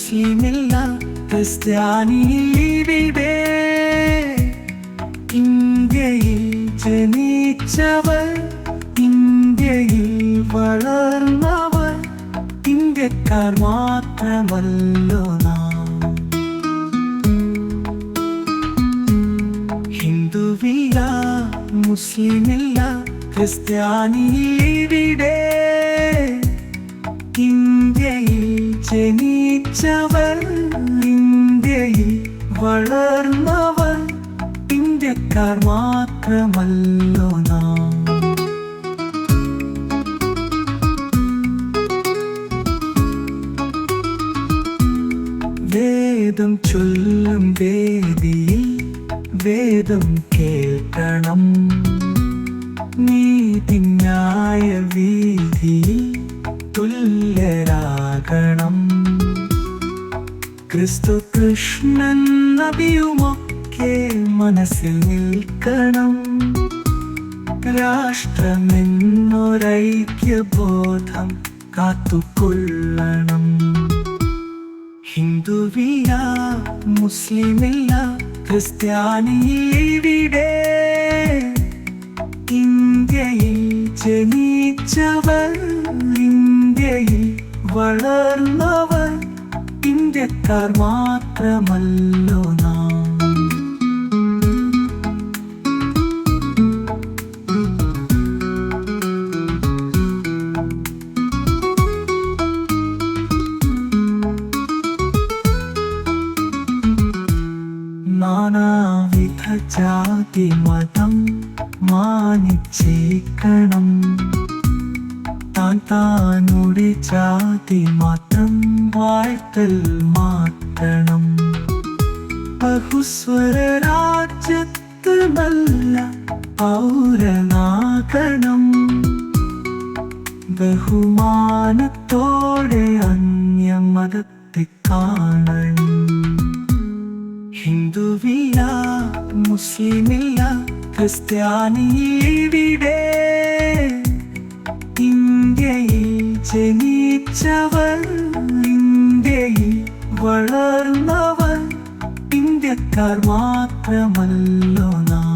മുസ്ലിമില്ല ക്രിസ്ത്യാനിയിലിവിടെ ഇന്ത്യയിൽ ജനിച്ചവർ ഇന്ത്യയിൽ വളർന്നവർ ഇന്ത്യക്കാർ മാത്രമല്ലോ നാം. ഹിന്ദുവില്ല മുസ്ലിമില്ല ക്രിസ്ത്യാനിയിവിടെ ഇന്ത്യയിൽ ജനിച്ചവർ ഇന്ത്യയിൽ വളർന്നവർ ഇന്ത്യക്കാർ മാത്രമല്ലോ നാം. വേദം ചൊല്ലും വേദിയിൽ വേദം കേൾക്കണം. നീതി ന്യായ വീതിയിൽ ക്രിസ്തു കൃഷ്ണൻ നബിയുമൊക്കെ മനസ്സിൽ നിൽക്കണം. രാഷ്ട്രമെന്നൊരൈക്യബോധം കാത്തുകൊള്ളണം. ഹിന്ദുവില്ല മുസ്ലിമില്ല ക്രിസ്ത്യാനിയിവിടെ ഇന്ത്യയിൽ ജനിച്ചവർ ഇന്ത്യയിൽ വളർന്നവർ ഇന്ത്യക്കാർ മാത്രമല്ലോ നാം. നാനാവിധ ജാതി മതം മാനിച്ചേക്കണം. താനുടെ ജാതി മാത്രം വാഴ്ത്തൽ മാറ്റണം. ബഹുസ്വര രാജ്യത്ത് നല്ല പൗരനാകണം. ബഹുമാനത്തോടെ അന്യമതത്തെ കാണണം. ഹിന്ദുവില്ല മുസ്ലിമില്ല ക്രിസ്ത്യാനിയിവിടെ ഇന്ത്യയിൽ ജനിച്ചവർ ഇന്ത്യയിൽ വളർന്നവർ ഇന്ത്യക്കാർ മാത്രമല്ലോ നാം.